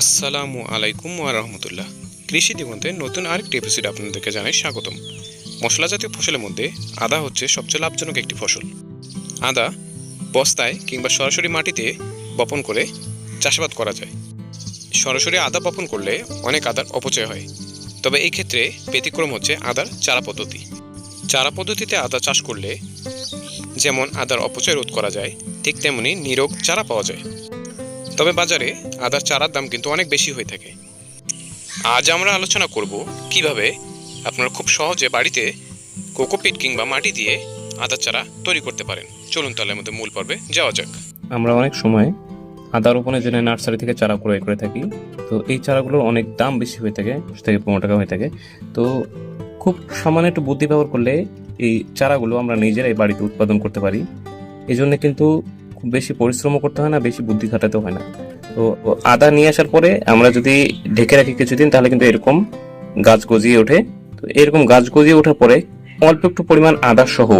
আসসালামু আলাইকুম রাহমাতুল্লাহ। কৃষি দিগন্তে নতুন আরেকটি এপিসোড আপনাদেরকে জানাই স্বাগতম। মশলা জাতীয় ফসলের মধ্যে আদা হচ্ছে সবচেয়ে লাভজনক একটি ফসল। আদা বস্তায় কিংবা সরাসরি মাটিতে বপন করে চাষাবাদ করা যায়। সরাসরি আদা বপন করলে অনেক আদার অপচয় হয়। তবে এই ক্ষেত্রে ব্যতিক্রম হচ্ছে আদার চারা পদ্ধতি। চারা পদ্ধতিতে আদা চাষ করলে যেমন আদার অপচয় রোধ করা যায়, ঠিক তেমনি নিরোগ চারা পাওয়া যায়। তবে বাজারে আদার চারার দাম কিন্তু অনেক বেশি হয়ে থাকে। আজ আমরা আলোচনা করব কীভাবে আপনারা খুব সহজে বাড়িতে কোকোপিট কিংবা মাটি দিয়ে আদার চারা তৈরি করতে পারেন। চলুন তাহলে আমাদের মূল পর্বে যাওয়া যাক। আমরা অনেক সময় আদা রোপণের জন্য নার্সারি থেকে চারা ক্রয় করে থাকি, তো এই চারাগুলোর অনেক দাম বেশি হয়ে থাকে, দশ থেকে পনেরো টাকা হয়ে থাকে। তো খুব সামান্য একটু বুদ্ধি ব্যবহার করলে এই চারাগুলো আমরা নিজেরাই বাড়িতে উৎপাদন করতে পারি। এই জন্য কিন্তু খুব বেশি পরিশ্রমও করতে হয় না, বেশি বুদ্ধি খাটাতেও হয় না। তো আদা নিয়ে আসার পরে আমরা যদি ঢেকে রাখি কিছুদিন, তাহলে কিন্তু এরকম গাছ গজিয়ে ওঠে। তো এরকম গাছ গজিয়ে ওঠার পরে অল্প একটু পরিমাণ আদা সহ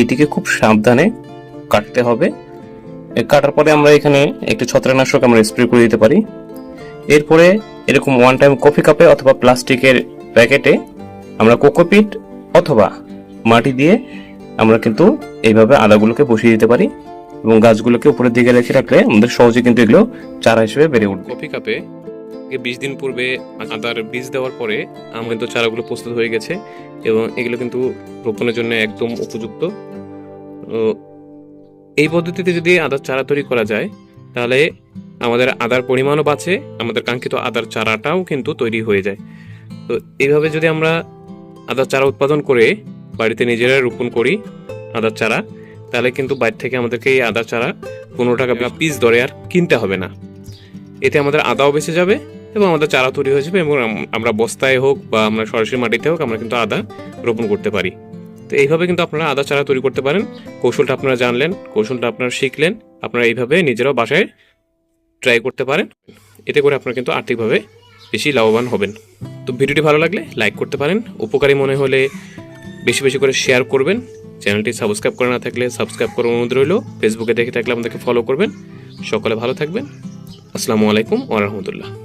এটিকে খুব সাবধানে কাটতে হবে। কাটার পরে আমরা এখানে একটি ছত্রাকনাশক আমরা স্প্রে করে দিতে পারি। এরপরে এরকম ওয়ান টাইম কফি কাপে অথবা প্লাস্টিকের প্যাকেটে আমরা কোকোপিট অথবা মাটি দিয়ে আমরা কিন্তু এইভাবে আদাগুলোকে বসিয়ে দিতে পারি। এবং গাছগুলোকে উপরের দিকে রেখে রাখলে আমাদের সহজে কিন্তু এগুলো চারা হিসেবে বেড়ে উঠবে। কফি কাপে বিশ দিন পূর্বে আদার বীজ দেওয়ার পরে আমার কিন্তু চারাগুলো প্রস্তুত হয়ে গেছে এবং এগুলো কিন্তু রোপণের জন্য একদম উপযুক্ত। এই পদ্ধতিতে যদি আদার চারা তৈরি করা যায়, তাহলে আমাদের আদার পরিমাণও বাঁচে, আমাদের কাঙ্ক্ষিত আদার চারাটাও কিন্তু তৈরি হয়ে যায়। তো এইভাবে যদি আমরা আদার চারা উৎপাদন করে বাড়িতে নিজেরা রোপণ করি, আদার চারা তাহলে কিন্তু বাইরে থেকে আমাদেরকে এই আদার চারা পনেরো টাকা পিস দরে আর কিনতে হবে না। এতে আমাদের আদাও বেঁচে যাবে এবং আমাদের চারা তৈরি হয়ে যাবে এবং আমরা বস্তায় হোক বা আমরা সরাসরি মাটিতে হোক আমরা কিন্তু আদা রোপণ করতে পারি। তো এইভাবে কিন্তু আপনারা আদা চারা তৈরি করতে পারেন। কৌশলটা আপনারা জানলেন, কৌশলটা আপনারা শিখলেন, আপনারা এইভাবে নিজেরাও বাসায় ট্রাই করতে পারেন। এতে করে আপনারা কিন্তু আর্থিকভাবে বেশি লাভবান হবেন। তো ভিডিওটি ভালো লাগলে লাইক করতে পারেন। উপকারী মনে হলে বেশি বেশি করে শেয়ার করবেন। চ্যানেলটি সাবস্ক্রাইব করে না থাকলে সাবস্ক্রাইব করার অনুরোধ রইল। ফেসবুকে দেখে থাকলে আমাদেরকে ফলো করবেন। সকলে ভালো থাকবেন। আসসালামু আলাইকুম ওয়া রাহমাতুল্লাহ।